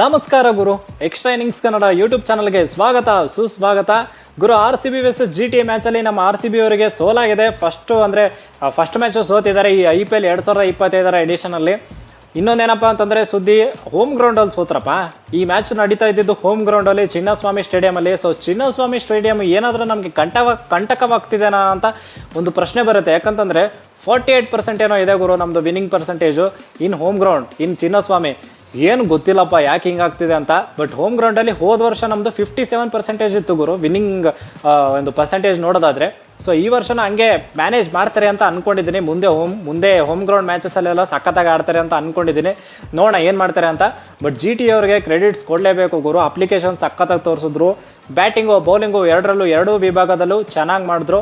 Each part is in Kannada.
ನಮಸ್ಕಾರ ಗುರು. ಎಕ್ಸ್ಟ್ರಾ ಇನ್ನಿಂಗ್ಸ್ ಕನ್ನಡ ಯೂಟ್ಯೂಬ್ ಚಾನಲ್ಗೆ ಸ್ವಾಗತ, ಸುಸ್ವಾಗತ. ಗುರು R C B versus G T ಮ್ಯಾಚಲ್ಲಿ ನಮ್ಮ ಆರ್ ಸಿ ಬಿ ಅವರಿಗೆ ಸೋಲಾಗಿದೆ. ಫಸ್ಟು ಅಂದರೆ ಫಸ್ಟ್ ಮ್ಯಾಚು ಸೋತಿದ್ದಾರೆ ಈ ಐ ಪಿ ಎಲ್ ಎರಡು ಸಾವಿರದ ಇಪ್ಪತ್ತೈದರ ಎಡಿಷನಲ್ಲಿ ಇನ್ನೊಂದೇನಪ್ಪ ಅಂತಂದರೆ ಸುದ್ದಿ ಹೋಮ್ ಗ್ರೌಂಡಲ್ಲಿ ಸೋತ್ರಪ್ಪ. ಈ ಮ್ಯಾಚ್ ನಡೀತಾ ಇದ್ದಿದ್ದು ಹೋಮ್ ಗ್ರೌಂಡಲ್ಲಿ ಚಿನ್ನಸ್ವಾಮಿ ಸ್ಟೇಡಿಯಮಲ್ಲಿ ಸೊ ಚಿನ್ನಸ್ವಾಮಿ ಸ್ಟೇಡಿಯಂ ಏನಾದರೂ ನಮಗೆ ಕಂಟವ ಕಂಟಕವಾಗ್ತಿದೆನಾ ಅಂತ ಒಂದು ಪ್ರಶ್ನೆ ಬರುತ್ತೆ. ಯಾಕಂತಂದರೆ ಫಾರ್ಟಿ ಏಯ್ಟ್ ಪರ್ಸೆಂಟ್ ಏನೋ ಇದೆ ಗುರು ನಮ್ಮದು winning percentage in home ground in Chinnaswamy. ಏನು ಗೊತ್ತಿಲ್ಲಪ್ಪ, ಯಾಕೆ ಹಿಂಗಾಗ್ತಿದೆ ಅಂತ. ಬಟ್ ಹೋಮ್ ಗ್ರೌಂಡಲ್ಲಿ ಹೋದ ವರ್ಷ ನಮ್ಮದು ಫಿಫ್ಟಿ ಸೆವೆನ್ ಪರ್ಸೆಂಟೇಜ್ ಇತ್ತು ಗುರು ವಿನ್ನಿಂಗ್ ಒಂದು ಪರ್ಸೆಂಟೇಜ್ ನೋಡೋದಾದರೆ. ಸೊ ಈ ವರ್ಷನ ಹಂಗೆ ಮ್ಯಾನೇಜ್ ಮಾಡ್ತಾರೆ ಅಂತ ಅಂದ್ಕೊಂಡಿದ್ದೀನಿ ಮುಂದೆ ಹೋಮ್ ಮುಂದೆ ಹೋಮ್ ಗ್ರೌಂಡ್ ಮ್ಯಾಚಸಲ್ಲೆಲ್ಲ ಸಖತ್ತಾಗಿ ಆಡ್ತಾರೆ ಅಂತ ಅಂದ್ಕೊಂಡಿದ್ದೀನಿ ನೋಡೋಣ ಏನು ಮಾಡ್ತಾರೆ ಅಂತ. ಬಟ್ ಜಿ ಟಿ ಅವ್ರಿಗೆ ಕ್ರೆಡಿಟ್ಸ್ ಕೊಡಲೇಬೇಕು ಗುರು. ಅಪ್ಲಿಕೇಶನ್ ಸಖತ್ತಾಗಿ ತೋರಿಸಿದ್ರು. ಬ್ಯಾಟಿಂಗು ಬೌಲಿಂಗು ಎರಡರಲ್ಲೂ ಎರಡೂ ವಿಭಾಗದಲ್ಲೂ ಚೆನ್ನಾಗಿ ಮಾಡಿದ್ರು.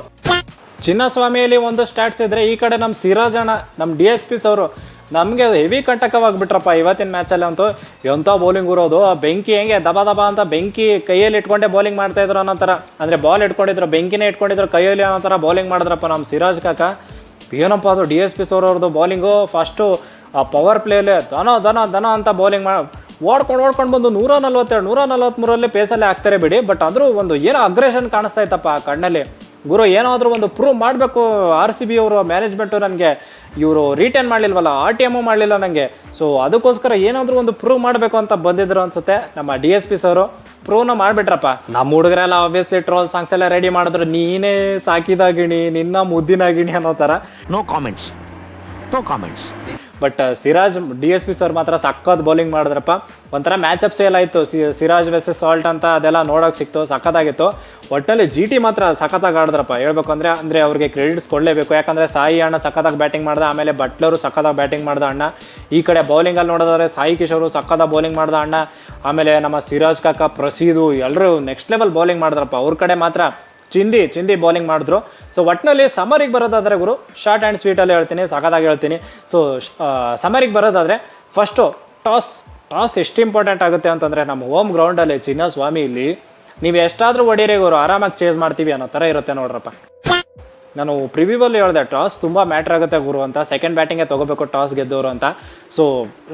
ಚಿನ್ನಸ್ವಾಮಿಯಲ್ಲಿ ಒಂದು ಸ್ಟಾಟ್ಸ್ ಇದ್ದರೆ ಈ ಕಡೆ ನಮ್ಮ ಸಿರಾಜ್ ಅಣ್ಣ ನಮ್ಮ ಡಿ ಎಸ್ ಪಿಸ್ ಅವರು ನಮಗೆ ಹೆವಿ ಕಂಟಕವಾಗಿಬಿಟ್ರಪ್ಪ. ಇವತ್ತಿನ ಮ್ಯಾಚಲ್ಲಿ ಅಂತೂ ಎಂಥ ಬೌಲಿಂಗ್ ಇರೋದು ಆ ಬೆಂಕಿ ಹೆಂಗೆ ದಬ ದಬ ಅಂತ ಬೆಂಕಿ ಕೈಯಲ್ಲಿ ಇಟ್ಕೊಂಡೇ ಬೌಲಿಂಗ್ ಮಾಡ್ತಾ ಇದ್ರು ಅನ್ನೋ ಥರ. ಅಂದರೆ ಬಾಲ್ ಇಟ್ಕೊಂಡಿದ್ರು, ಬೆಂಕಿನೇ ಇಟ್ಕೊಂಡಿದ್ರು ಕೈಯಲ್ಲಿ ಅನ್ನೋ ಥರ ಬೌಲಿಂಗ್ ಮಾಡಿದ್ರಪ್ಪ ನಮ್ಮ ಸಿರಾಜ್ ಕಾಕ. ಏನಪ್ಪ ಅದು ಡಿ ಎಸ್ ಪಿ ಅವ್ರವ್ರದ್ದು ಬೌಲಿಂಗು ಫಸ್ಟು ಆ ಪವರ್ ಪ್ಲೇಲೆ ದನ ದನ ದನ ಅಂತ ಬೌಲಿಂಗ್ ಮಾಡಿ ಓಡ್ಕೊಂಡು ಓಡ್ಕೊಂಡು ಬಂದು ನೂರ ನಲ್ವತ್ತೆರಡು, ನೂರ ನಲ್ವತ್ತ್ಮೂರಲ್ಲೇ ಪೇಸಲ್ಲೇ ಆಗ್ತಾರೆ ಬಿಡಿ. ಬಟ್ ಆದರೂ ಒಂದು ಏನೋ ಅಗ್ರೆಷನ್ ಕಾಣಿಸ್ತಾ ಇತ್ತಪ್ಪ ಆ ಕಣ್ಣಲ್ಲಿ. ಗುರು, ಏನಾದರೂ ಒಂದು ಪ್ರೂವ್ ಮಾಡಬೇಕು ಆರ್ ಸಿ ಬಿ ಅವರು ಮ್ಯಾನೇಜ್ಮೆಂಟು ನನಗೆ, ಇವರು ರಿಟರ್ನ್ ಮಾಡಲಿಲ್ವಲ್ಲ ಆರ್ ಟಿ ಎಮ್ಮು ಮಾಡಲಿಲ್ಲ ನನಗೆ ಸೊ ಅದಕ್ಕೋಸ್ಕರ ಏನಾದರೂ ಒಂದು ಪ್ರೂವ್ ಮಾಡಬೇಕು ಅಂತ ಬಂದಿದ್ರು ಅನ್ಸುತ್ತೆ ನಮ್ಮ ಡಿ ಎಸ್ ಪಿ ಸರು. ಪ್ರೂವ್ನ ಮಾಡಿಬಿಟ್ರಪ್ಪ. ನಮ್ಮ ಹುಡುಗರೆಲ್ಲ ಆಬ್ವಿಯಸ್ಲಿ ಟ್ರೋಲ್ ಸಾಂಗ್ಸ್ ಎಲ್ಲ ರೆಡಿ ಮಾಡಿದ್ರು. ನೀನೇ ಸಾಕಿದಾಗಿಣಿ, ನಿನ್ನ ಮುದ್ದಿನ ಗಿಣಿ ಅನ್ನೋ ಥರ. No comments no comments. But Siraj D S P sir ಮಾತ್ರ ಸಖತ್ ಬೌಲಿಂಗ್ ಮಾಡಿದ್ರಪ್ಪ. ಒಂಥರ ಮ್ಯಾಚ್ ಸೇಲ್ ಎಲ್ಲ ಇತ್ತು ಸಿ ಸಿರಾಜ್ ವೆಸಸ್ ಸಾಲ್ಟ್ ಅಂತ ಅದೆಲ್ಲ ನೋಡೋಕೆ ಸಿಕ್ತು. ಸಖತ್ತಾಗಿತ್ತು. ಒಟ್ಟಲ್ಲಿ ಜಿ ಟಿ ಮಾತ್ರ ಸಖತ್ತಾಗಿ ಆಡಿದ್ರಪ್ಪ. ಹೇಳ್ಬೇಕು ಅಂದರೆ ಅಂದರೆ ಅವ್ರಿಗೆ ಕ್ರೆಡಿಟ್ಸ್ ಕೊಡಲೇಬೇಕು. ಯಾಕಂದರೆ ಸಾಯಿ ಅಣ್ಣ ಸಖತ್ತಾಗಿ ಬ್ಯಾಟಿಂಗ್ ಮಾಡ್ದ, ಆಮೇಲೆ ಬಟ್ಲರು ಸಖತ್ತಾಗಿ ಬ್ಯಾಟಿಂಗ್ ಮಾಡ್ದ ಅಣ್ಣ. ಈ ಕಡೆ ಬೌಲಿಂಗಲ್ಲಿ ನೋಡೋದಾದ್ರೆ ಸಾಯಿ ಕಿಶೋರು ಸಖತ್ತಾಗಿ ಬೌಲಿಂಗ್ ಮಾಡ್ದ ಅಣ್ಣ. ಆಮೇಲೆ ನಮ್ಮ ಸಿರಾಜ್ ಕಾಕ ಪ್ರಸೀದು ಎಲ್ಲರೂ ನೆಕ್ಸ್ಟ್ ಲೆವೆಲ್ ಬೌಲಿಂಗ್ ಮಾಡಿದ್ರಪ್ಪ. ಅವ್ರ ಕಡೆ ಮಾತ್ರ ಚಿಂದಿ ಚಿಂದಿ ಬೌಲಿಂಗ್ ಮಾಡಿದ್ರು. ಸೊ ಒಟ್ಟಿನಲ್ಲಿ ಸಮರಿಗೆ ಬರೋದಾದರೆ ಗುರು ಶಾರ್ಟ್ ಆ್ಯಂಡ್ ಸ್ವೀಟಲ್ಲಿ ಹೇಳ್ತೀನಿ ಸಖತ್ತಾಗಿ ಹೇಳ್ತೀನಿ. ಸೊ ಸಮರಿಗೆ ಬರೋದಾದರೆ ಫಸ್ಟು ಟಾಸ್ ಟಾಸ್ ಎಷ್ಟು ಇಂಪಾರ್ಟೆಂಟ್ ಆಗುತ್ತೆ ಅಂತಂದರೆ ನಮ್ಮ ಹೋಮ್ ಗ್ರೌಂಡಲ್ಲಿ ಚಿನ್ನಸ್ವಾಮಿ ಇಲ್ಲಿ, ನೀವು ಎಷ್ಟಾದರೂ ಹೊಡೀರಿ ಗುರು, ಆರಾಮಾಗಿ ಚೇಸ್ ಮಾಡ್ತೀವಿ ಅನ್ನೋ ಥರ ಇರುತ್ತೆ ನೋಡ್ರಪ್ಪ. ನಾನು ಪ್ರಿವ್ಯೂವಲ್ಲಿ ಹೇಳಿದೆ ಟಾಸ್ ತುಂಬ ಮ್ಯಾಟ್ರ್ ಆಗುತ್ತೆ ಗುರು ಅಂತ. ಸೆಕೆಂಡ್ ಬ್ಯಾಟಿಂಗೇ ತೊಗೋಬೇಕು ಟಾಸ್ ಗೆದ್ದವರು ಅಂತ. ಸೊ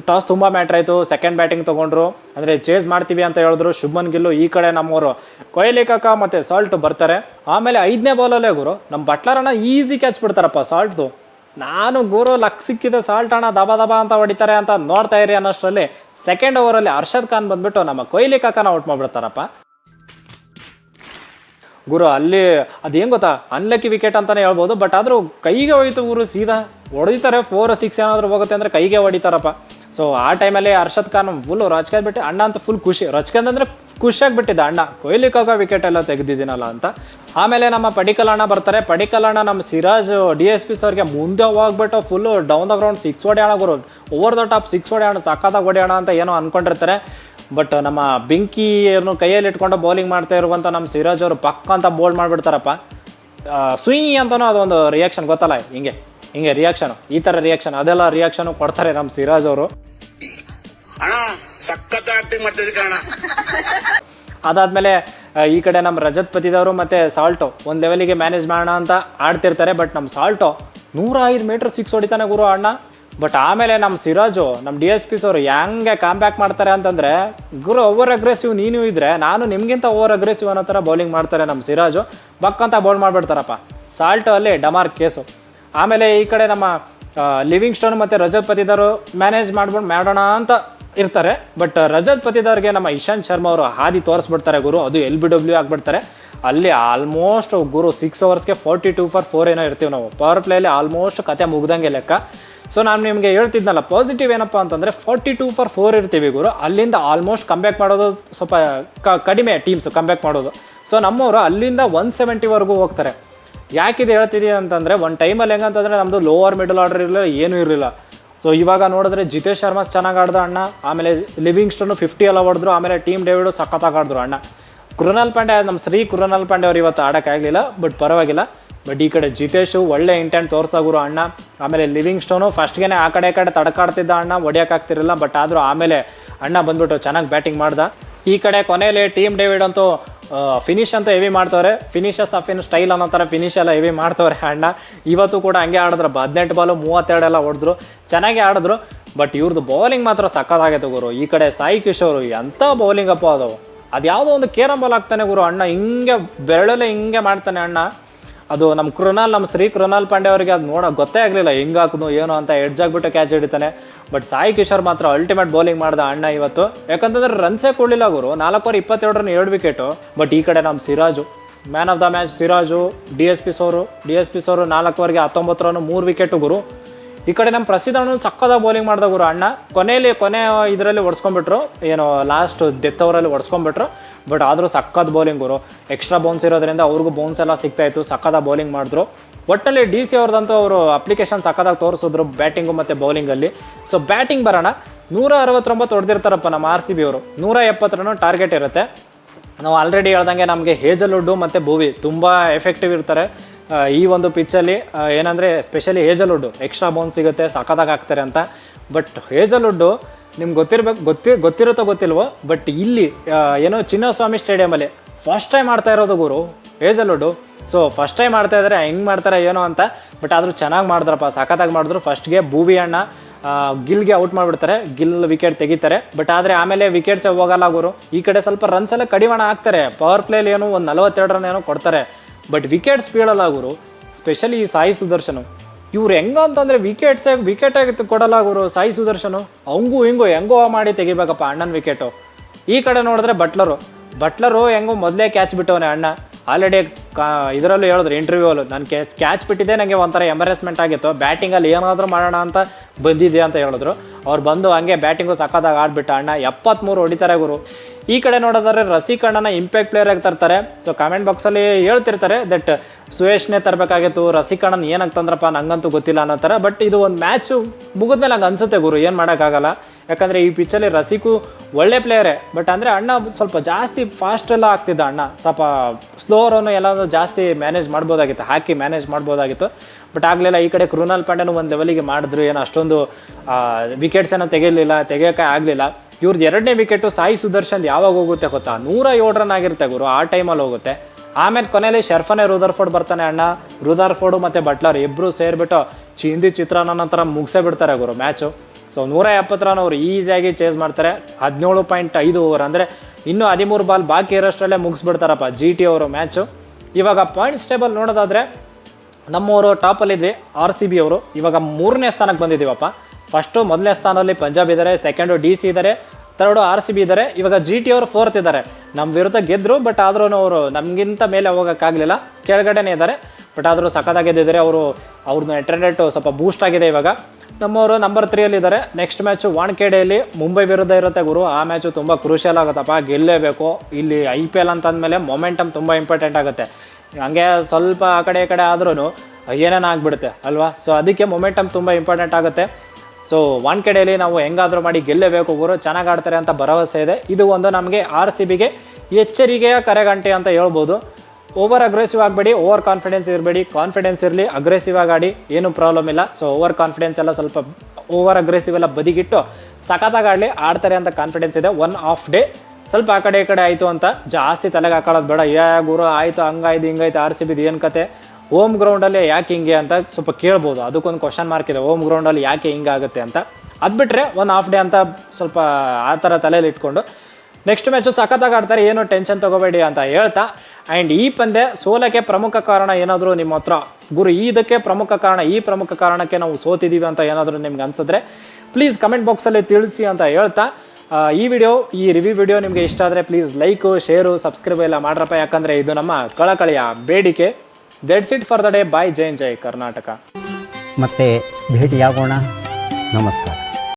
ಟಾಸ್ ತುಂಬ ಮ್ಯಾಟ್ರ್ ಆಯಿತು. ಸೆಕೆಂಡ್ ಬ್ಯಾಟಿಂಗ್ ತೊಗೊಂಡ್ರು, ಅಂದರೆ ಚೇಸ್ ಮಾಡ್ತೀವಿ ಅಂತ ಹೇಳಿದ್ರು ಶುಭನ್ ಗಿಲ್ಲು ಈ ಕಡೆ ನಮ್ಮವರು ಕೊಹ್ಲಿ ಕಾಕ ಮತ್ತು ಸಾಲ್ಟ್ ಬರ್ತಾರೆ. ಆಮೇಲೆ ಐದನೇ ಬಾಲಲ್ಲೇ ಗುರು ನಮ್ಮ ಬಟ್ಲರನ್ನ ಈಸಿ ಕ್ಯಾಚ್ ಬಿಡ್ತಾರಪ್ಪ ಸಾಲ್ಟ್ದು ನಾನು ಗುರು ಲಕ್ ಸಿಕ್ಕಿದೆ ಸಾಲ್ಟ್ ಅಣ್ಣ ದಬ ದಬ ಅಂತ ಹೊಡಿತಾರೆ ಅಂತ ನೋಡ್ತಾ ಇರಿ ಅನ್ನೋಷ್ಟರಲ್ಲಿ ಸೆಕೆಂಡ್ ಓವರಲ್ಲಿ ಅರ್ಷದ್ ಖಾನ್ ಬಂದ್ಬಿಟ್ಟು ನಮ್ಮ ಕೊಹ್ಲಿ ಕಾಕನ ಔಟ್ ಮಾಡಿಬಿಡ್ತಾರಪ್ಪ. ಗುರು, ಅಲ್ಲಿ ಅದೇನು ಗೊತ್ತಾ? ಅನ್ಲಕ್ಕಿ ವಿಕೆಟ್ ಅಂತಲೇ ಹೇಳ್ಬೋದು ಬಟ್ ಆದರೂ ಕೈಗೆ ಹೋಯಿತು ಗುರು, ಸೀದಾ ಹೊಡಿತಾರೆ ಫೋರ್ ಸಿಕ್ಸ್ ಏನಾದರೂ ಹೋಗುತ್ತೆ ಅಂದರೆ ಕೈಗೆ ಹೊಡಿತಾರಪ್ಪ. ಸೊ ಆ ಟೈಮಲ್ಲಿ ಅರ್ಷದ್ ಖಾನ್ ಫುಲ್ ರಾಜ್ಕಾಂತ್ ಬಿಟ್ಟು, ಅಣ್ಣ ಅಂತ ಫುಲ್ ಖುಷಿ. ರಾಜಕಾಯ್ ಅಂದರೆ ಖುಷಿಯಾಗಿಬಿಟ್ಟಿದ್ದ ಅಣ್ಣ. ಕೊಹ್ಲಿ ಕಾಗ ವಿಕೆಟ್ ಎಲ್ಲ ತೆಗೆದಿದ್ದೀನಲ್ಲ ಅಂತ. ಆಮೇಲೆ ನಮ್ಮ ಪಡಿಕಲ್ ಅಣ್ಣ ಬರ್ತಾರೆ. ಪಡಿಕಲ್ ನಮ್ಮ ಸಿರಾಜ್, ಡಿ ಎಸ್ ಪಿ ಸರ್ಗೆ ಮುಂದೆ ಹೋಗ್ಬಿಟ್ಟು full down the ground six ಹೊಡೆಯೋಣ ಗುರು. ಓವರ್ ದ ಟಾಪ್ ಸಿಕ್ಸ್ ಹೊಡೆಯೋಣ ಸಖತ್ತಾಗಿ ಹೊಡೆಯೋಣ ಅಂತ ಏನೋ ಅಂದ್ಕೊಂಡಿರ್ತಾರೆ ಬಟ್ ನಮ್ಮ ಬೆಂಕಿಯನ್ನು ಕೈಯಲ್ಲಿ ಇಟ್ಕೊಂಡು ಬೌಲಿಂಗ್ ಮಾಡ್ತಾ ಇರುವಂಥ ನಮ್ಮ ಸಿರಾಜ್ ಅವರು ಪಕ್ಕ ಅಂತ ಬೋಲ್ಡ್ ಮಾಡಿಬಿಡ್ತಾರಪ್ಪ. ಸುಯಿ ಅಂತಲೂ ಅದೊಂದು ರಿಯಾಕ್ಷನ್ ಗೊತ್ತಲ್ಲ? ಹಿಂಗೆ ಹಿಂಗೆ ರಿಯಾಕ್ಷನ್ ಈ ಥರ ರಿಯಾಕ್ಷನ್ ಅದೆಲ್ಲ ರಿಯಾಕ್ಷನ್ ಕೊಡ್ತಾರೆ ನಮ್ಮ ಸಿರಾಜ್ ಅವರು. ಅದಾದಮೇಲೆ ಈ ಕಡೆ ನಮ್ಮ ರಜತ್ ಪತಿದವರು ಮತ್ತು ಸಾಲ್ಟೋ ಒಂದು ಲೆವೆಲಿಗೆ ಮ್ಯಾನೇಜ್ ಮಾಡೋಣ ಅಂತ ಆಡ್ತಿರ್ತಾರೆ. ಬಟ್ ನಮ್ಮ ಸಾಲ್ಟೋ ನೂರ ಐದು ಮೀಟ್ರ್ ಸಿಕ್ಸ್ ಹೊಡಿತಾನೆ ಗುರು ಅಣ್ಣ. ಬಟ್ ಆಮೇಲೆ ನಮ್ಮ ಸಿರಾಜು ನಮ್ಮ ಡಿ ಎಸ್ ಪಿಸ್ ಅವರು ಹೆಂಗೆ ಕಾಂಬ್ಯಾಕ್ ಮಾಡ್ತಾರೆ ಅಂತಂದರೆ, ಗುರು ಓವರ್ ಅಗ್ರೆಸಿವ್ ನೀನು ಇದ್ದರೆ ನಾನು ನಿಮಗಿಂತ ಓವರ್ ಅಗ್ರೆಸಿವ್ ಅನ್ನೋ ಥರ ಬೌಲಿಂಗ್ ಮಾಡ್ತಾರೆ ನಮ್ಮ ಸಿರಾಜು. ಬಕ್ಕಂತ ಬೌಲ್ ಮಾಡಿಬಿಡ್ತಾರಪ್ಪ. ಸಾಲ್ಟು ಅಲ್ಲಿ ಡಮಾರ್ ಕೇಸು. ಆಮೇಲೆ ಈ ಕಡೆ ನಮ್ಮ ಲಿವಿಂಗ್ ಸ್ಟೋನ್ ಮತ್ತು ರಜತ್ ಪತಿದಾರು ಮ್ಯಾನೇಜ್ ಮಾಡ್ಬಿಟ್ಟು ಮಾಡೋಣ ಅಂತ ಇರ್ತಾರೆ. ಬಟ್ ರಜತ್ ಪತಿದಾರ್ಗೆ ನಮ್ಮ ಇಶಾಂತ್ ಶರ್ಮಾ ಅವರು ಹಾದಿ ತೋರಿಸ್ಬಿಡ್ತಾರೆ ಗುರು. ಅದು ಎಲ್ ಬಿ ಡಬ್ಲ್ಯೂ ಆಗಿಬಿಡ್ತಾರೆ. ಅಲ್ಲಿ ಆಲ್ಮೋಸ್ಟ್ ಗುರು ಸಿಕ್ಸ್ ಅವರ್ಸ್ಗೆ ಫೋರ್ಟಿ ಟೂ ಫಾರ್ ಫೋರ್ ಏನೋ ಇರ್ತೀವಿ ನಾವು. ಪವರ್ ಪ್ಲೇಯಲ್ಲಿ ಆಲ್ಮೋಸ್ಟ್ ಕತೆ ಮುಗ್ದಂಗೆ ಲೆಕ್ಕ. ಸೊ ನಾನು ನಿಮಗೆ ಹೇಳ್ತಿದ್ನಲ್ಲ ಪಾಸಿಟಿವ್ ಏನಪ್ಪ ಅಂತಂದರೆ ಫಾರ್ಟಿ ಟೂ ಫಾರ್ ಫೋರ್ ಇರ್ತೀವಿ ಗುರು. ಅಲ್ಲಿಂದ ಆಲ್ಮೋಸ್ಟ್ ಕಂಬ್ಯಾಕ್ ಮಾಡೋದು ಸ್ವಲ್ಪ ಕಡಿಮೆ ಟೀಮ್ಸ್ ಕಂಬ್ಯಾಕ್ ಮಾಡೋದು. ಸೊ ನಮ್ಮವರು ಅಲ್ಲಿಂದ ಒನ್ ಸೆವೆಂಟಿವರೆಗೂ ಹೋಗ್ತಾರೆ. ಯಾಕಿದು ಹೇಳ್ತಿದ್ದೀನಿ ಅಂತಂದರೆ, ಒಂದು ಟೈಮಲ್ಲಿ ಹೆಂಗಂತಂದರೆ ನಮ್ಮದು ಲೋವರ್ ಮಿಡಲ್ ಆರ್ಡರ್ ಇರಲಿಲ್ಲ, ಏನೂ ಇರಲಿಲ್ಲ. ಸೊ ಇವಾಗ ನೋಡಿದ್ರೆ ಜಿತೇಶ್ ಶರ್ಮಾ ಚೆನ್ನಾಗಿ ಆಡ್ದ ಅಣ್ಣ, ಆಮೇಲೆ ಲಿವಿಂಗ್ ಸ್ಟೋನು ಫಿಫ್ಟಿ ಎಲ್ಲ ಹೊಡೆದ್ರು, ಆಮೇಲೆ ಟೀಮ್ ಡೇವಿಡು ಸಖತ್ತಾಗಿ ಆಡಿದ್ರು ಅಣ್ಣ. ಕೃಣಾಲ್ ಪಾಂಡೆ ನಮ್ಮ ಶ್ರೀ ಕೃಣಾಲ್ ಪಾಂಡೆ ಅವ್ರು ಇವತ್ತು ಆಡೋಕ್ಕಾಗಲಿಲ್ಲ ಬಟ್ ಪರವಾಗಿಲ್ಲ. ಬಟ್ ಈ ಕಡೆ ಜಿತೇಶು ಒಳ್ಳೆ ಇಂಟೆಂಟ್ ತೋರ್ಸಾಗುರು ಅಣ್ಣ. ಆಮೇಲೆ ಲಿವಿಂಗ್ ಸ್ಟೋನು ಫಸ್ಟ್ಗೆ ಆ ಕಡೆ ಆ ಕಡೆ ತಡಕಾಡ್ತಿದ್ದ ಅಣ್ಣ ಹೊಡಿಯೋಕ್ಕಾಗ್ತಿರಲಿಲ್ಲ ಬಟ್ ಆದರೂ ಆಮೇಲೆ ಅಣ್ಣ ಬಂದ್ಬಿಟ್ಟು ಚೆನ್ನಾಗಿ ಬ್ಯಾಟಿಂಗ್ ಮಾಡ್ದ. ಈ ಕಡೆ ಕೊನೆಯಲ್ಲಿ ಟೀಮ್ ಡೇವಿಡ್ ಅಂತೂ ಫಿನಿಶ್ ಅಂತೂ ಹೆವಿ ಮಾಡ್ತವ್ರೆ. ಫಿನಿಶಸ್ ಆಫ್ ಇನ್ ಸ್ಟೈಲ್ ಅನ್ನೋ ಥರ ಫಿನಿಶ್ ಎಲ್ಲ ಹೆವಿ ಮಾಡ್ತವ್ರೆ ಅಣ್ಣ. ಇವತ್ತು ಕೂಡ ಹಂಗೆ ಆಡಿದ್ರು, ಹದಿನೆಂಟು ಬಾಲು ಮೂವತ್ತೆರಡೆಲ್ಲ ಹೊಡೆದ್ರು. ಚೆನ್ನಾಗಿ ಆಡಿದ್ರು, ಬಟ್ ಇವ್ರದ್ದು ಬೌಲಿಂಗ್ ಮಾತ್ರ ಸಕ್ಕತ್ತಾಗೈತೆ ಗುರು. ಈ ಕಡೆ ಸಾಯಿ ಕಿಶೋರು ಎಂಥ ಬೌಲಿಂಗ್ ಅಪ್ಪ ಅದು. ಅದು ಯಾವುದೋ ಒಂದು ಕೇರಂ ಬಾಲ್ ಆಗ್ತಾನೆ ಗುರು ಅಣ್ಣ. ಹಿಂಗೆ ಬೆರಳಲ್ಲೇ ಹಿಂಗೆ ಮಾಡ್ತಾನೆ ಅಣ್ಣ. ಅದು ನಮ್ಮ ಕೃಣಾಲ್ ನಮ್ಮ ಶ್ರೀ ಕೃನಾಲ್ ಪಾಂಡೆ ಅವರಿಗೆ ಅದು ನೋಡೋಕೆ ಗೊತ್ತೇ ಆಗಲಿಲ್ಲ, ಹೆಂಗೆ ಹಾಕೋದು ಏನು ಅಂತ ಎಡ್ಜ್ ಆಗಿಬಿಟ್ಟು ಕ್ಯಾಚ್ ಹಿಡಿತಾನೆ. ಬಟ್ ಸಾಯಿ ಕಿಶೋರ್ ಮಾತ್ರ ಅಲ್ಟಿಮೇಟ್ ಬೌಲಿಂಗ್ ಮಾಡಿದ ಅಣ್ಣ ಇವತ್ತು. ಯಾಕಂತಂದ್ರೆ ರನ್ಸೇ ಕೊಡಲಿಲ್ಲ ಗುರು ನಾಲ್ಕು ಓವರ್ ಇಪ್ಪತ್ತೆರಡು ರನ್ ಎರಡು ವಿಕೆಟು ಬಟ್ ಈ ಕಡೆ ನಮ್ಮ Siraj man of the match Siraj D S P sir D S P sir ನಾಲ್ಕು ಓವರ್ಗೆ ಹತ್ತೊಂಬತ್ತು ಮೂರು ವಿಕೆಟು ಗುರು. ಈ ಕಡೆ ನಮ್ಮ ಪ್ರಸಿದ್ಧ ಅಣ್ಣ ಸಕ್ಕದ ಬೌಲಿಂಗ್ ಮಾಡಿದ ಗುರು ಅಣ್ಣ. ಕೊನೆಯಲ್ಲಿ ಕೊನೆ ಇದರಲ್ಲಿ ಹೊಡ್ಸ್ಕೊಂಡ್ಬಿಟ್ರು ಏನು ಲಾಸ್ಟ್ ಡೆತ್ ಅವರಲ್ಲಿ ಹೊಡ್ಸ್ಕೊಂಡ್ಬಿಟ್ರು ಬಟ್ ಆದರೂ ಸಕ್ಕತ್ ಬೌಲಿಂಗ್ ಅವರು ಎಕ್ಸ್ಟ್ರಾ ಬೌನ್ಸ್ ಇರೋದ್ರಿಂದ ಅವ್ರಿಗೂ ಬೌನ್ಸ್ ಎಲ್ಲ ಸಿಗ್ತಾ ಇತ್ತು ಸಕ್ಕದ ಬೌಲಿಂಗ್ ಮಾಡಿದ್ರು. ಒಟ್ಟಲ್ಲಿ ಡಿ ಸಿ ಅವ್ರದಂತೂ ಅವರು ಅಪ್ಲಿಕೇಶನ್ ಸಕ್ಕದಾಗಿ ತೋರಿಸಿದ್ರು ಬ್ಯಾಟಿಂಗು ಮತ್ತು ಬೌಲಿಂಗಲ್ಲಿ ಸೊ ಬ್ಯಾಟಿಂಗ್ ಬರೋಣ. ನೂರ ಅರವತ್ತೊಂಬತ್ತು ಹೊಡೆದಿರ್ತಾರಪ್ಪ ನಮ್ಮ ಆರ್ ಸಿ ಬಿ ಅವರು. ನೂರ ಎಪ್ಪತ್ತರನ್ನು ಟಾರ್ಗೆಟ್ ಇರುತ್ತೆ. ನಾವು ಆಲ್ರೆಡಿ ಹೇಳ್ದಂಗೆ ನಮಗೆ ಹೇಜಲ್ವುಡ್ಡು ಮತ್ತು ಭೂವಿ ತುಂಬ ಎಫೆಕ್ಟಿವ್ ಇರ್ತಾರೆ. ಈ ಒಂದು ಪಿಚ್ಚಲ್ಲಿ ಏನಂದರೆ ಸ್ಪೆಷಲಿ ಹೇಜಲ್ವುಡ್ಡು ಎಕ್ಸ್ಟ್ರಾ ಬೌನ್ಸ್ ಸಿಗುತ್ತೆ, ಸಖತ್ತಾಗಿ ಹಾಕ್ತಾರೆ ಅಂತ. ಬಟ್ ಹೇಜಲ್ವುಡ್ಡು ನಿಮ್ಗೆ ಗೊತ್ತಿರ್ಬೇಕು ಗೊತ್ತಿ, ಗೊತ್ತಿರುತ್ತೋ ಗೊತ್ತಿಲ್ವೋ ಬಟ್ ಇಲ್ಲಿ ಏನೋ ಚಿನ್ನಸ್ವಾಮಿ ಸ್ಟೇಡಿಯಮಲ್ಲಿ ಫಸ್ಟ್ ಟೈಮ್ ಮಾಡ್ತಾ ಇರೋದು ಗುರು ಏಜಲ್ಲೋಡು ಸೊ ಫಸ್ಟ್ ಟೈಮ್ ಮಾಡ್ತಾ ಇದ್ದಾರೆ ಹೆಂಗೆ ಮಾಡ್ತಾರೆ, ಏನೋ ಅಂತ ಬಟ್ ಆದರೂ ಚೆನ್ನಾಗಿ ಮಾಡಿದ್ರಪ್ಪ ಸಖತ್ತಾಗಿ ಮಾಡಿದ್ರು. ಫಸ್ಟ್ಗೆ ಭೂವಿ ಅಣ್ಣ ಗಿಲ್ಗೆ ಔಟ್ ಮಾಡಿಬಿಡ್ತಾರೆ, ಗಿಲ್ ವಿಕೆಟ್ ತೆಗಿತಾರೆ. ಬಟ್ ಆದರೆ ಆಮೇಲೆ ವಿಕೆಟ್ಸೇ ಹೋಗಲ್ಲ ಗುರು. ಈ ಕಡೆ ಸ್ವಲ್ಪ ರನ್ಸ್ ಎಲ್ಲ ಕಡಿವಾಣ ಹಾಕ್ತಾರೆ. ಪವರ್ ಪ್ಲೇಲಿ ಏನೋ ಒಂದು ನಲವತ್ತೆರಡು ರನ್ ಏನೋ ಕೊಡ್ತಾರೆ. ಬಟ್ ವಿಕೆಟ್ಸ್ ಬೀಳಲ್ಲ ಗುರು ಸ್ಪೆಷಲಿ ಈ ಸಾಯಿ ಸುದರ್ಶನು. ಇವ್ರು ಹೆಂಗ ಅಂತಂದ್ರೆ ವಿಕೆಟ್ಸ್ ವಿಕೆಟ್ ಆಗಿ ಕೊಡಲ್ಲ ಅವರು ಸಾಯಿ ಸುದರ್ಶನು, ಅವಂಗೂ ಹಿಂಗೋ ಹೆಂಗೋ ಮಾಡಿ ತೆಗಿಬೇಕಪ್ಪ ಅಣ್ಣನ ವಿಕೆಟು ಈ ಕಡೆ ನೋಡಿದ್ರೆ ಬಟ್ಲರು. ಬಟ್ಲರು ಹೆಂಗೋ ಮೊದಲೇ ಕ್ಯಾಚ್ ಬಿಟ್ಟವನೆ ಅಣ್ಣ. ಆಲ್ರೆಡಿ ಕಾ, ಇದರಲ್ಲೂ ಹೇಳಿದ್ರು ಇಂಟರ್ವ್ಯೂವಲ್ಲೂ ನಾನು ಕ್ಯಾಚ್ ಕ್ಯಾಚ್ ಬಿಟ್ಟಿದ್ದೆ ನನಗೆ ಒಂಥರ ಎಂಬರೆಸ್ಮೆಂಟ್ ಆಗಿತ್ತು. ಬ್ಯಾಟಿಂಗಲ್ಲಿ ಏನಾದರೂ ಮಾಡೋಣ ಅಂತ ಬಂದಿದೆ ಅಂತ ಹೇಳಿದ್ರು. ಅವ್ರು ಬಂದು ಹಂಗೆ ಬ್ಯಾಟಿಂಗು ಸಕ್ಕದಾಗ ಆಡ್ಬಿಟ್ಟ ಅಣ್ಣ. ಎಪ್ಪತ್ತ್ಮೂರು ಹೊಡಿತಾರೆ ಗುರು. ಈ ಕಡೆ ನೋಡೋದಾದ್ರೆ ರಸಿಕ್ ಅಣ್ಣನ ಇಂಪ್ಯಾಕ್ಟ್ ಪ್ಲೇಯರ್ ಆಗಿ ತರ್ತಾರೆ. ಸೊ ಕಾಮೆಂಟ್ ಬಾಕ್ಸಲ್ಲಿ ಹೇಳ್ತಿರ್ತಾರೆ ದಟ್ ಸುಯೇಶ್ನೇ ತರಬೇಕಾಗಿತ್ತು. ರಸಿಕ್ ಅಣ್ಣನ ಏನಕ್ಕೆ ತಂದ್ರಪ್ಪ ನಂಗಂತೂ ಗೊತ್ತಿಲ್ಲ ಅನ್ನೋ ಥರ. ಬಟ್ ಇದು ಒಂದು ಮ್ಯಾಚು ಮುಗಿದ್ಮೇಲೆ ಹಂಗೆ ಅನ್ಸುತ್ತೆ ಗುರು. ಏನು ಮಾಡೋಕ್ಕಾಗಲ್ಲ. ಯಾಕಂದರೆ ಈ ಪಿಚ್ಚಲ್ಲಿ ರಸಿಕು ಒಳ್ಳೆ ಪ್ಲೇಯರೇ ಬಟ್ ಅಂದರೆ ಅಣ್ಣ ಸ್ವಲ್ಪ ಜಾಸ್ತಿ ಫಾಸ್ಟ್ ಎಲ್ಲ ಆಗ್ತಿದ್ದ ಅಣ್ಣ. ಸ್ವಲ್ಪ ಸ್ಲೋ ರನ್ನು ಎಲ್ಲಾದರೂ ಜಾಸ್ತಿ ಮ್ಯಾನೇಜ್ ಮಾಡ್ಬೋದಾಗಿತ್ತು, ಹಾಕಿ ಮ್ಯಾನೇಜ್ ಮಾಡ್ಬೋದಾಗಿತ್ತು. ಬಟ್ ಆಗಲಿಲ್ಲ, ಈ ಕಡೆ ಕ್ರೂನಲ್ ಪಾಂಡ್ಯನು ಒಂದು ಲೆವೆಲಿಗೆ ಮಾಡಿದ್ರು. ಏನು ಅಷ್ಟೊಂದು ವಿಕೆಟ್ಸ್ ಏನೋ ತೆಗಿಲಿಲ್ಲ ತೆಗಿಯೋಕೆ ಆಗಲಿಲ್ಲ. ಇವ್ರದ್ದು ಎರಡನೇ ವಿಕೆಟು ಸಾಯಿ ಸುದರ್ಶನ್ ಯಾವಾಗ ಹೋಗುತ್ತೆ ಗೊತ್ತಾ? ನೂರ ಏಳು ರನ್ ಆಗಿರುತ್ತೆ ಗುರು, ಆ ಟೈಮಲ್ಲಿ ಹೋಗುತ್ತೆ. ಆಮೇಲೆ ಕೊನೆಯಲ್ಲಿ ಶರ್ಫನೇ ರುದರ್ಫೋರ್ಡ್ ಬರ್ತಾನೆ ಅಣ್ಣ. ರುದರ್ಫೋರ್ಡು ಮತ್ತು ಬಟ್ಲರ್ ಇಬ್ಬರು ಸೇರಿಬಿಟ್ಟು ಚಿಂದಿ ಚಿತ್ರಾನ್ನ ನಂತರ ಮುಗಿಸೇ ಬಿಡ್ತಾರೆ ಗುರು ಮ್ಯಾಚು ಸೊ ನೂರ ಎಪ್ಪತ್ತು ರನ್ ಅವರು ಈಸಿಯಾಗಿ ಚೇಸ್ ಮಾಡ್ತಾರೆ. ಹದಿನೇಳು ಪಾಯಿಂಟ್ ಐದು ಓವರ್ ಅಂದರೆ ಇನ್ನೂ ಹದಿಮೂರು ಬಾಲ್ ಬಾಕಿ ಇರೋಷ್ಟರಲ್ಲೇ ಮುಗಿಸ್ಬಿಡ್ತಾರಪ್ಪ ಜಿ ಟಿ ಅವರು ಮ್ಯಾಚು ಇವಾಗ ಪಾಯಿಂಟ್ಸ್ ಟೇಬಲ್ ನೋಡೋದಾದರೆ ನಮ್ಮವರು ಟಾಪಲ್ಲಿದ್ವಿ ಆರ್ ಸಿ ಬಿ ಅವರು. ಇವಾಗ ಮೂರನೇ ಸ್ಥಾನಕ್ಕೆ ಬಂದಿದ್ದೀವಪ್ಪ. ಫಸ್ಟು ಮೊದಲನೇ ಸ್ಥಾನದಲ್ಲಿ ಪಂಜಾಬ್ ಇದ್ದಾರೆ ಸೆಕೆಂಡು ಡಿ ಸಿ ಇದ್ದಾರೆ ತರ್ಡು ಆರ್ ಸಿ ಬಿ ಇದ್ದಾರೆ. ಇವಾಗ ಜಿ ಟಿ ಅವರು ಫೋರ್ತ್ ಇದ್ದಾರೆ. ನಮ್ಮ ವಿರುದ್ಧ ಗೆದ್ದರು ಬಟ್ ಆದ್ರೂ ಅವರು ನಮಗಿಂತ ಮೇಲೆ ಹೋಗೋಕ್ಕಾಗಲಿಲ್ಲ. ಕೆಳಗಡೆನೇ ಇದ್ದಾರೆ ಬಟ್ ಆದರೂ ಸಖತ್ತಾಗಿದ್ದಿದ್ದಾರೆ ಅವರು ಅವ್ರನ್ನ ಅಟೆಂಡೆಂಟು ಸ್ವಲ್ಪ ಬೂಸ್ಟ್ ಆಗಿದೆ ಇವಾಗ. ನಮ್ಮವರು ನಂಬರ್ ತ್ರೀಯಲ್ಲಿ ಇದ್ದಾರೆ ನೆಕ್ಸ್ಟ್ ಮ್ಯಾಚು ವಾಣಖೇಡೆಯಲ್ಲಿ ಮುಂಬೈ ವಿರುದ್ಧ ಇರುತ್ತೆ ಗುರು. ಆ ಮ್ಯಾಚು ತುಂಬ ಕ್ರೂಷಿಯಲ್ ಆಗುತ್ತಪ್ಪ. ಗೆಲ್ಲೇಬೇಕು. ಇಲ್ಲಿ ಐ ಪಿ ಎಲ್ ಅಂತಂದಮೇಲೆ ಮೊಮೆಂಟಮ್ ತುಂಬ ಇಂಪಾರ್ಟೆಂಟ್ ಆಗುತ್ತೆ. ಹಂಗೆ ಸ್ವಲ್ಪ ಆ ಕಡೆ ಈ ಕಡೆ ಆದ್ರೂ ಏನೇನು ಆಗಿಬಿಡುತ್ತೆ, ಅಲ್ವಾ? ಸೊ ಅದಕ್ಕೆ ಮೊಮೆಂಟಮ್ ತುಂಬ ಇಂಪಾರ್ಟೆಂಟ್ ಆಗುತ್ತೆ. ಸೊ ವಾನ್ಕೆಡೆಯಲ್ಲಿ ನಾವು ಹೆಂಗಾದರೂ ಮಾಡಿ ಗೆಲ್ಲೇಬೇಕು ಗುರು. ಚೆನ್ನಾಗಿ ಆಡ್ತಾರೆ ಅಂತ ಭರವಸೆ ಇದೆ. ಇದು ಒಂದು ನಮಗೆ ಆರ್ ಸಿ ಬಿಗೆ ಎಚ್ಚರಿಕೆಯ ಕರೆಗಂಟೆ ಅಂತ ಹೇಳ್ಬೋದು. ಓವರ್ ಅಗ್ರೆಸಿವ್ ಆಗಬೇಡಿ, ಓವರ್ ಕಾನ್ಫಿಡೆನ್ಸ್ ಇರಬೇಡಿ. ಕಾನ್ಫಿಡೆನ್ಸ್ ಇರಲಿ, ಅಗ್ರೆಸಿವ್ ಆಗಿ ಆಡಿ ಏನೂ ಪ್ರಾಬ್ಲಮ್ ಇಲ್ಲ. ಸೊ ಓವರ್ ಕಾನ್ಫಿಡೆನ್ಸ್ ಎಲ್ಲ ಸ್ವಲ್ಪ ಓವರ್ ಅಗ್ರೆಸಿವ್ ಎಲ್ಲ ಬದಿಗಿಟ್ಟು ಸಖತ್ತಾಗಿ ಆಡಲಿ, ಆಡ್ತಾರೆ ಅಂತ ಕಾನ್ಫಿಡೆನ್ಸ್ ಇದೆ. ಒನ್ ಆಫ್ ಡೇ ಸ್ವಲ್ಪ ಆ ಕಡೆ ಈ ಕಡೆ ಆಯಿತು ಅಂತ ಜಾಸ್ತಿ ತಲೆಗೆ ಹಾಕೊಳ್ಳೋದು ಬೇಡ. ಯಾ, ಗುರು, ಆಯಿತು, ಹಂಗಾಯ್ತು, ಹಿಂಗಾಯ್ತು, ಆರ್ ಸಿ ಬಿದು ಏನು ಕತೆ? ಓಮ್ ಗ್ರೌಂಡಲ್ಲಿ ಯಾಕೆ ಹಿಂಗೆ ಅಂತ ಸ್ವಲ್ಪ ಕೇಳ್ಬೋದು. ಅದಕ್ಕೊಂದು ಕ್ವಶನ್ ಮಾರ್ಕ್ ಇದೆ. ಓಮ್ ಗ್ರೌಂಡಲ್ಲಿ ಯಾಕೆ ಹಿಂಗಾಗುತ್ತೆ ಅಂತ. ಅದು ಬಿಟ್ಟರೆ ಒನ್ ಹಾಫ್ ಡೇ ಅಂತ ಸ್ವಲ್ಪ ಆ ಥರ ತಲೆಯಲ್ಲಿ ಇಟ್ಕೊಂಡು ನೆಕ್ಸ್ಟ್ ಮ್ಯಾಚು ಸಖತ್ತಾಗಿ ಆಡ್ತಾರೆ. ಏನು ಟೆನ್ಷನ್ ತಗೋಬೇಡಿ ಅಂತ ಹೇಳ್ತಾ ಆ್ಯಂಡ್ ಈ ಪಂದ್ಯ ಸೋಲಕ್ಕೆ ಪ್ರಮುಖ ಕಾರಣ ಏನಾದರೂ ನಿಮ್ಮ ಹತ್ರ? ಗುರು ಇದಕ್ಕೆ ಪ್ರಮುಖ ಕಾರಣ, ಈ ಪ್ರಮುಖ ಕಾರಣಕ್ಕೆ ನಾವು ಸೋತಿದ್ದೀವಿ ಅಂತ ಏನಾದರೂ ನಿಮ್ಗೆ ಅನ್ಸಿದ್ರೆ ಪ್ಲೀಸ್ ಕಮೆಂಟ್ ಬಾಕ್ಸಲ್ಲಿ ತಿಳಿಸಿ ಅಂತ ಹೇಳ್ತಾ. ಈ ವಿಡಿಯೋ ಈ ರಿವ್ಯೂ ವಿಡಿಯೋ ನಿಮಗೆ ಇಷ್ಟ ಆದರೆ ಪ್ಲೀಸ್ ಲೈಕು ಶೇರು ಸಬ್ಸ್ಕ್ರೈಬ್ ಎಲ್ಲ ಮಾಡ್ರಪ್ಪ. ಯಾಕಂದರೆ ಇದು ನಮ್ಮ ಕಳಕಳಿಯ ಬೇಡಿಕೆ. That's it for the day bye Jain ಜೈ ಕರ್ನಾಟಕ. ಮತ್ತೆ ಭೇಟಿಯಾಗೋಣ. ನಮಸ್ಕಾರ.